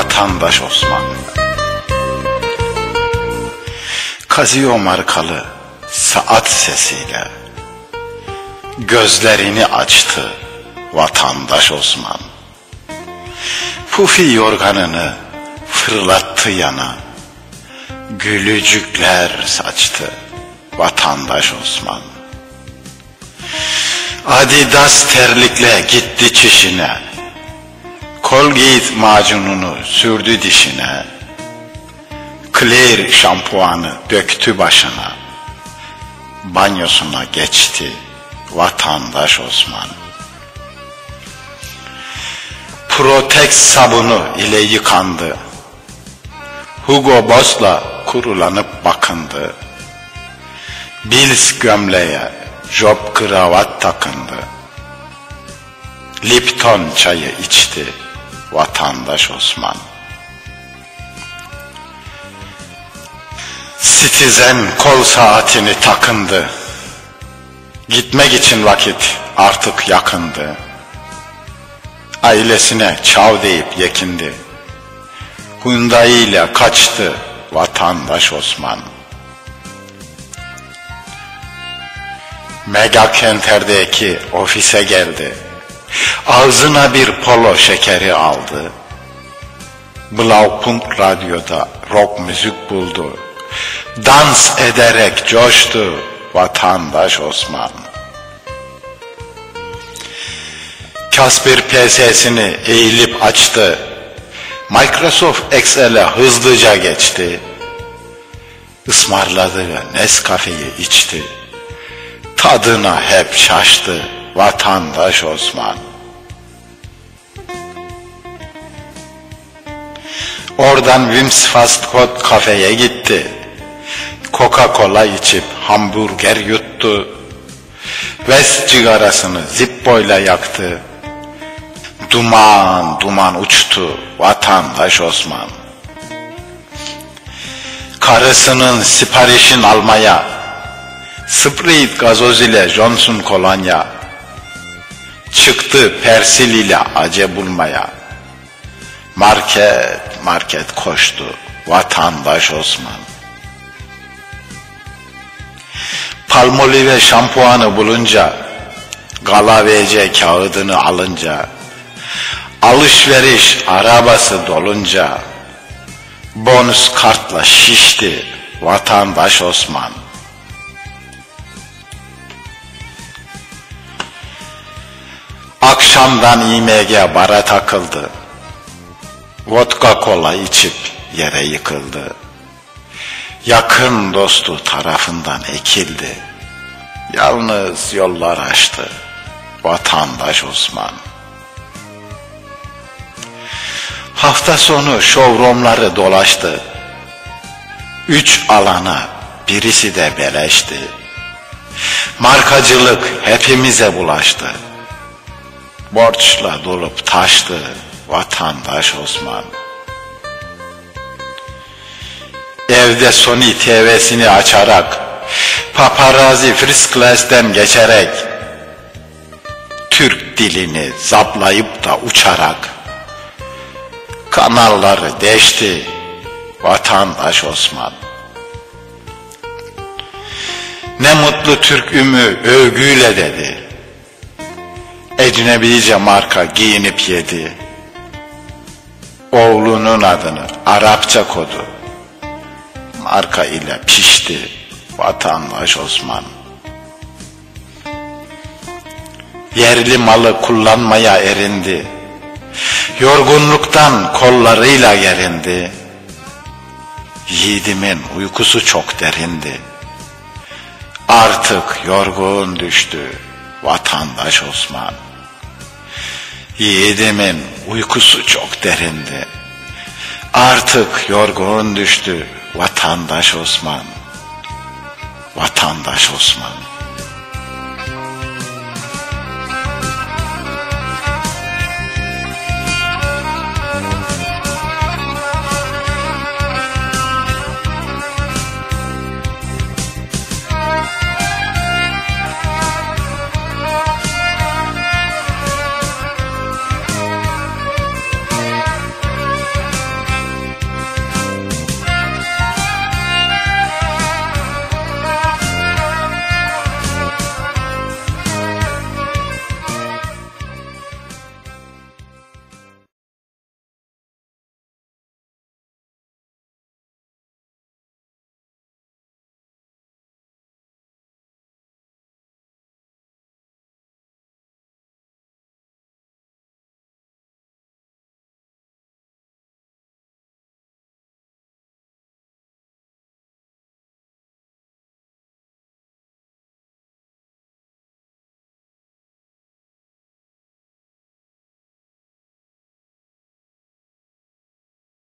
vatandaş Osman. Kazıyor markalı saat sesiyle gözlerini açtı vatandaş Osman. Pufi yorganını fırlattı yana, gülücükler saçtı vatandaş Osman. Adidas terlikle gitti çişine, Colgate macununu sürdü dişine, Clear şampuanı döktü başına, banyosuna geçti vatandaş Osman. Protex sabunu ile yıkandı. Hugo Boss'la kurulanıp bakındı. Bills gömleğe job kravat takındı. Lipton çayı içti vatandaş Osman. Citizen kol saatini takındı. Gitmek için vakit artık yakındı. Ailesine çav deyip yekindi. Hyundai ile kaçtı vatandaş Osman. Mega Kenter'deki ofise geldi. Ağzına bir polo şekeri aldı. Blaupunkt radyoda rock müzik buldu. Dans ederek coştu vatandaş Osman. Kasper PS'sini eğilip açtı. Microsoft Excel'e hızlıca geçti. Ismarladığı Nescafe'yi içti. Tadına hep şaştı vatandaş Osman. Oradan Wims Fast Food kafeye gitti. Coca-Cola içip hamburger yuttu. West cigarasını Zippo'yla yaktı. Duman duman uçtu vatandaş Osman. Karısının siparişin almaya, Sprite gazoz ile Johnson kolonya, çıktı Persil ile ace bulmaya. Market market koştu vatandaş Osman. Palmolive şampuanı bulunca, Galavece kağıdını alınca, alışveriş arabası dolunca, bonus kartla şişti vatandaş Osman. Akşamdan IMG bara takıldı. Vodka kola içip yere yıkıldı. Yakın dostu tarafından ekildi. Yalnız yollar açtı vatandaş Osman. Hafta sonu şovromları dolaştı. Üç alana birisi de beleşti. Markacılık hepimize bulaştı. Borçla dolup taştı vatandaş Osman. Evde Sony TV'sini açarak, paparazzi First geçerek, Türk dilini zaplayıp da uçarak, kanalları deşti vatandaş Osman. Ne mutlu Türk ümü övgüyle dedi. Ecnebice marka giyinip yedi. Oğlunun adını Arapça kodu. Marka ile pişti vatandaş Osman. Yerli malı kullanmaya erindi. Yorgunluktan kollarıyla gerindi. Yiğidimin uykusu çok derindi. Artık yorgun düştü vatandaş Osman. Yiğidimin uykusu çok derindi. Artık yorgun düştü vatandaş Osman. Vatandaş Osman.